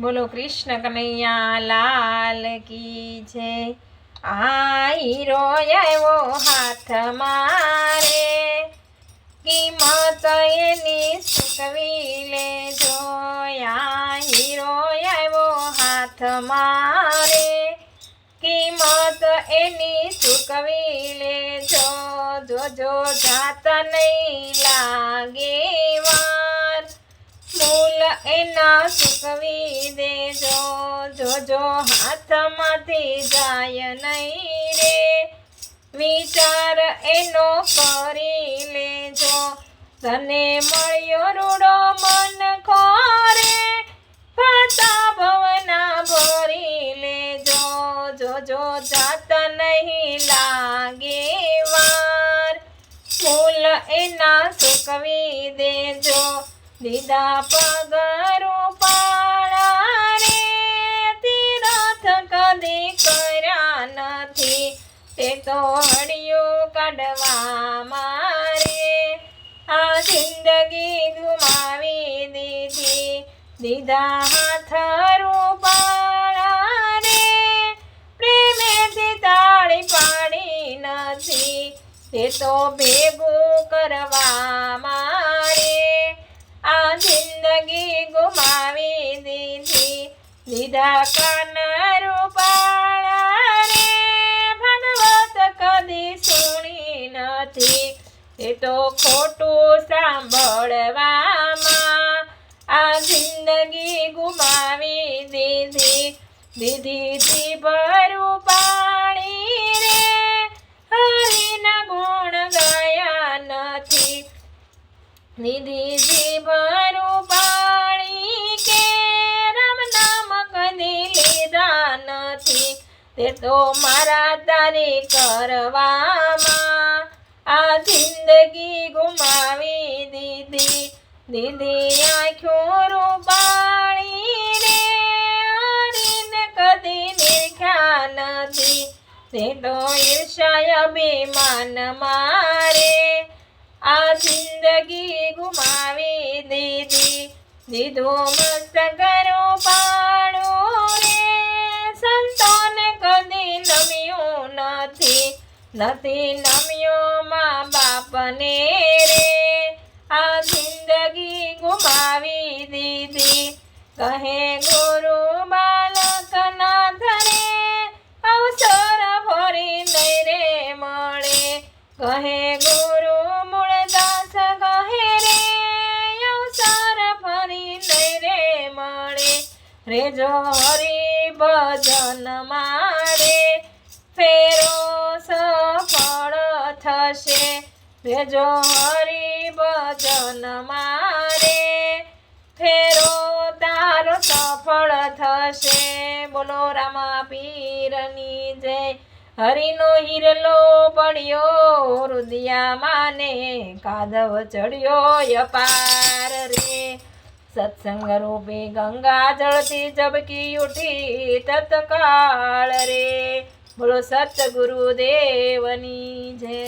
બોલો કૃષ્ણ કનૈયા, લાલ કી છે આ હીરો આવ્યો હાથ મારે. કિંમત એની સુકવી લેજો. હીરો આવ્યો હાથ મારે. કિંમત એની ચૂકવી લેજો. જોજો જાત નહીં લાગે વાર મૂલ એના સુકવી દેજો જોજો હાથમાંથી જાય નહીં રે. વિચાર એનો કરી લેજો. તને મળ્યો રૂડો મન ખોરે. પાતા ભવના ભરી લેજો. જોજો જાત નહીં લાગે વાર. ફૂલ એના સુકવી દેજો દીદા પગરો પાળા રે તીરથ કદી કર્યા નથી. તે તો હળિયું કાઢવા મારે. આ જિંદગી ગુમાવી દીધી. દીદા હાથ રૂપાળા રે પ્રેમેથી તાળી પાડી નથી. તે તો ભેગું કરવા મારે જિંદગી ગુમાવી દીધી. લીધા કાન રૂપાળા રે. ભગવત કદી સુણી નથી. એ તો ખોટું સાંભળવામાં આ જિંદગી ગુમાવી દીધી. દીધી તે તો મારા તારે કરવામાં આ જિંદગી ગુમાવી દીધી. દીદી આંખો રૂપાણી રે હરીને કદી નિર્ખ્યા નથી. તે તો ઈર્ષાય અભિમાન મારે. દીધી મસ્ત કરું પાડું રે. સંતોને કદી નમ્યું નથી નથી નમ્યો મા બાપને રે. આ જિંદગી ગુમાવી દીધી કહે ગુરુ બાલક ના ધરે અવસર ફરી નહીં રે મળે. કહે ગુરુ રેજો હરી ભજન મારે, ફેરો સફળ થશે. રેજો હરી ભજન મારે, ફેરો તારો સફળ થશે. બોલો રામા પીરની જય. હરિનો હિરલો પડ્યો, રુદિયા માને કાદવ ચડ્યો અપાર રે. સત્સંગ રૂપે ગંગા જળથી ઝબકી ઉઠી તત્કાળ રે. બોલો સત ગુરુદેવની જય.